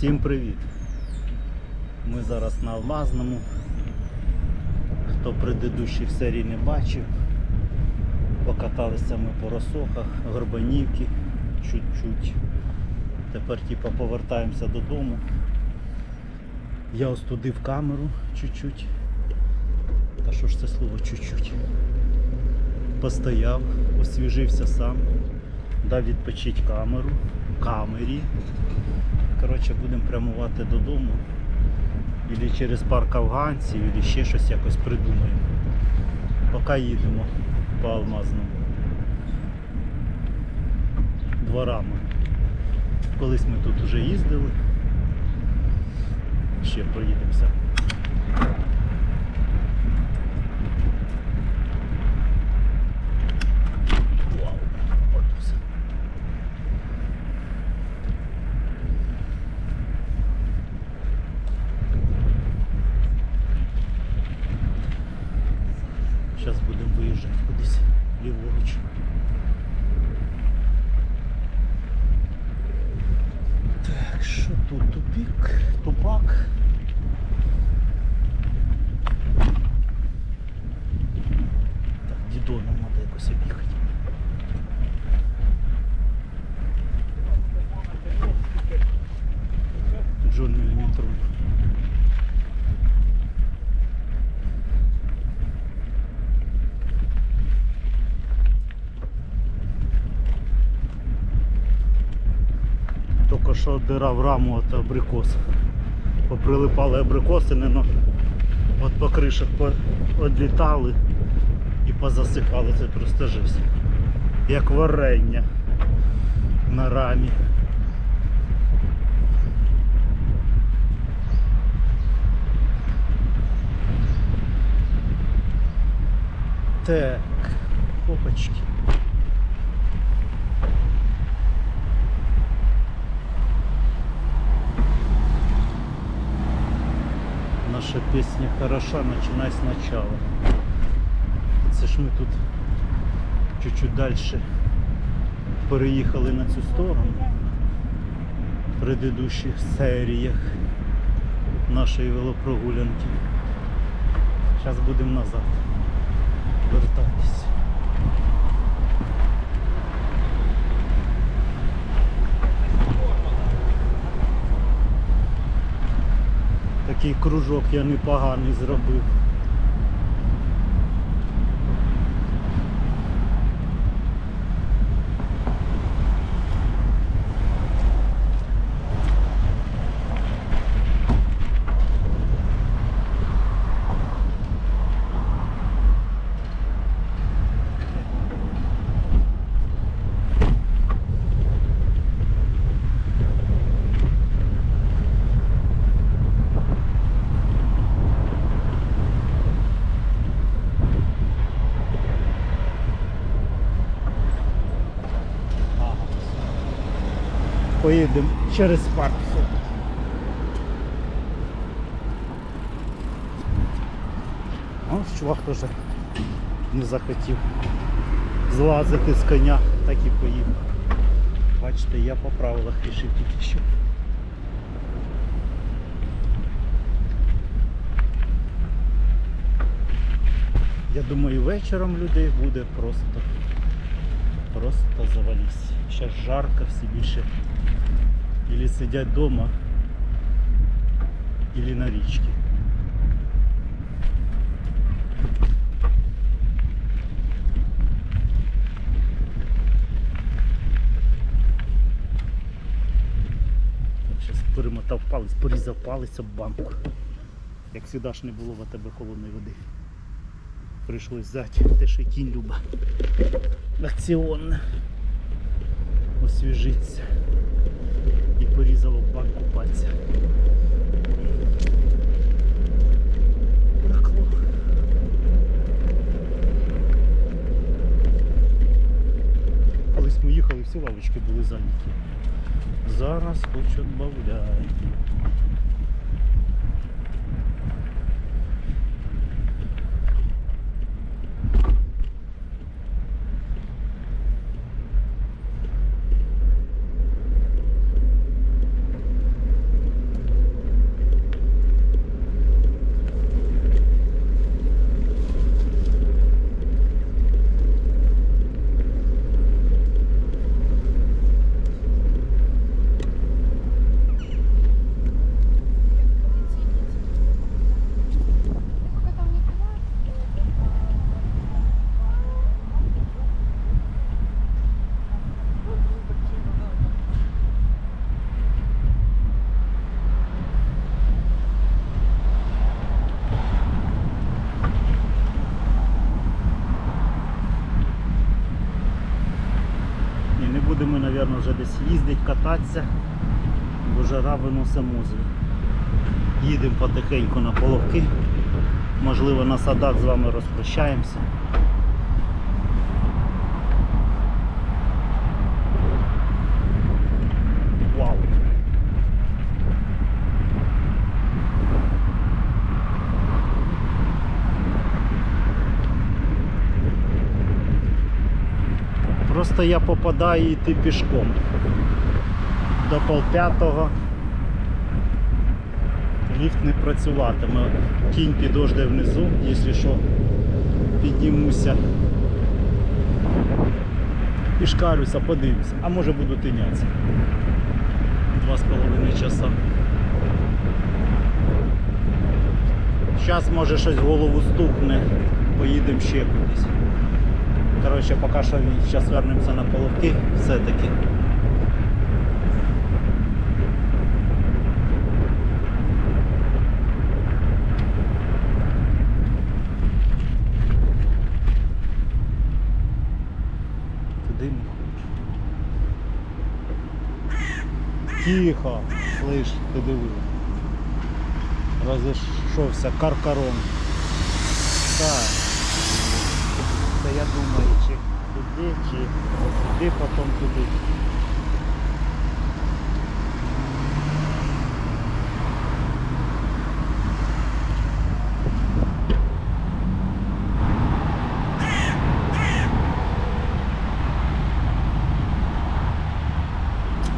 Всім привіт! Ми зараз на Алмазному. Хто предыдущих серій не бачив, покаталися ми по Росохах, Горбанівки чуть-чуть. Тепер типа повертаємося додому. Я остудив камеру чуть-чуть. Та що ж це слово чуть-чуть? Постояв, освіжився сам, дав відпочити камеру, камері. Коротше, будемо прямувати додому. Ілі через парк афганців, або ще щось якось придумаємо. Поки їдемо по Алмазному. Дворами. Колись ми тут вже їздили. Ще проїдемося. Вау, от все. Зараз будемо виїжджати кудись ліворуч. Так, що тут тупік, тупак. Так, дідоном треба якось об'їхати. Джон міліметров. Тільки що дира в раму от абрикос. Поприлипали абрикоси, не от по кришах відлітали і позасихали. Це просто жесть. Як варення на рамі. Так, опачки. Наша песня хороша, начинай сначала. Це ж ми тут чуть-чуть далі переїхали на цю сторону в предыдущих серіях нашої велопрогулянки. Зараз будемо назад Такий кружок я непоганий зробив. Поїдемо через парк. все. Ось чувак теж не захотів злазити з коня, так і поїхав. Бачите, я по правилах рішив тільки що. Я думаю, вечором людей буде просто просто завались. Зараз жарко, всі більше или сидять вдома, или на річці. Зараз перемотав палець, порізав палець об банку. Як завжди ж не було в тебе холодної води. Прийшлось взяти те, що кінь люба. Акціонне. Освіжиться. І порізав банку пальця. Колись ми їхали, всі лавочки були зайняті. Зараз хоч будемо, мабуть, вже десь їздити, кататися, бо жара виносить мозлі. Їдемо потихеньку на половки. Можливо, на садах з вами розпрощаємося. Просто я попадаю йти пішком. До полп'ятого ліфт не працюватиме. Кінь підожде внизу, якщо що, піднімуся. Пішкарюся, подивлюся, а може буду тинятися. Два з половиною часа. Зараз може щось в голову стукне, поїдемо ще кудись. Коротше, поки що зараз вернемося на половки все-таки. Тихо, слиш, ти диви. Розійшовся каркарон. Так. Я думаю, чи туди, чи туди, потім туди.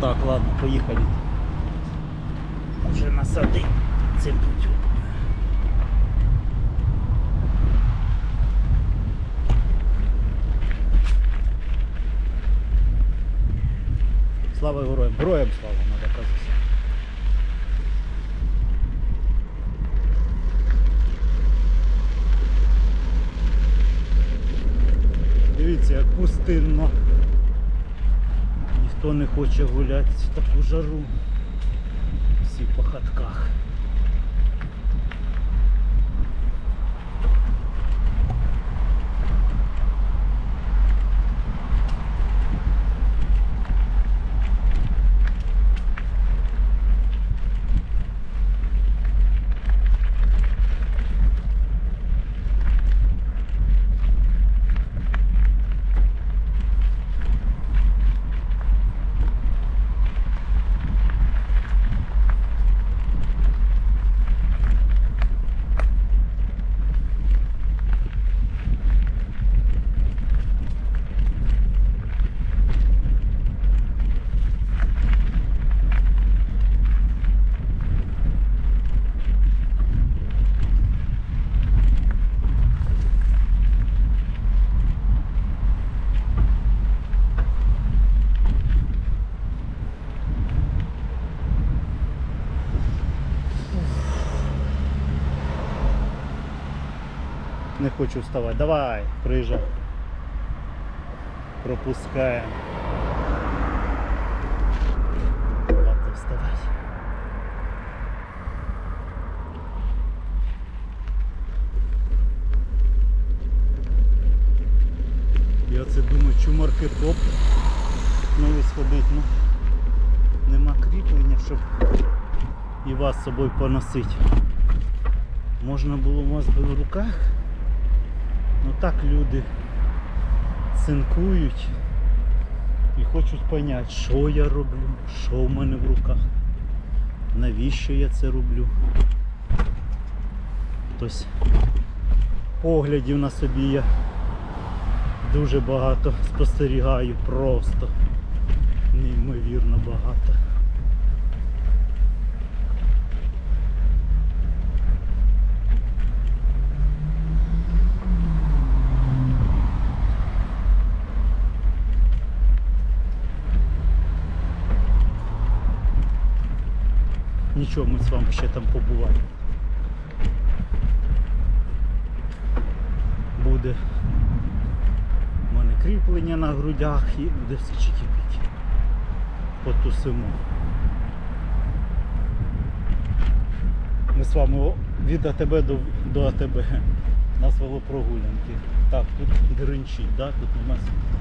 Так, ладно, поїхали. Вже насади цим путем. Слава героям! Героям слава, надо казати. Дивіться, як пустинно. Ніхто не хоче гуляти в таку жару. Всі по хатках. Не хочу вставати. Давай, приїжджай. Пропускаємо. Ладно, вставай. Я це думаю, чумарки топ. Ну сходить, ну. Нема кріплення, щоб і вас з собою поносити. Можна було у вас в руках. Ну так люди цинкують і хочуть поняти, що я роблю, що в мене в руках, навіщо я це роблю. Тобто поглядів на собі я дуже багато спостерігаю, просто неймовірно багато. Нічого, ми з вами ще там побуваємо. Буде у мене кріплення на грудях і буде все чики-піки. Потусимо. Ми з вами від АТБ до, до АТБ. У нас велопрогулянки. Так, тут деренчить, да? тут нема. с-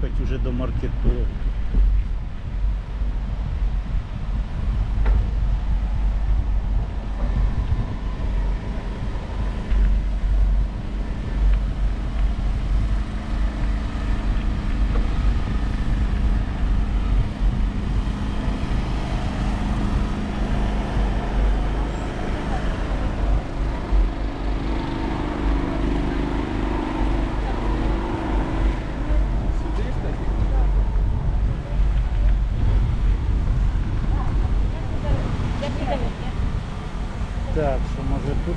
доїхати вже до маркету. Так, що може тут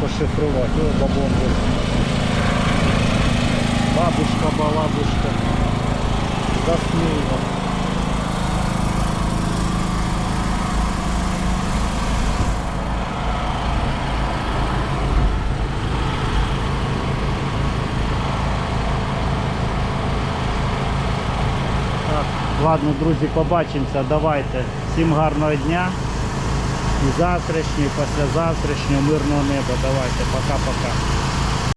пошифрувати. О, бабон. був. Бабушка, балабушка. Заснула. Так, ладно, друзі, побачимося. Давайте. Всім гарного дня. І завтрашнього, і післязавтрашнього, мирного неба. Давайте, пока-пока.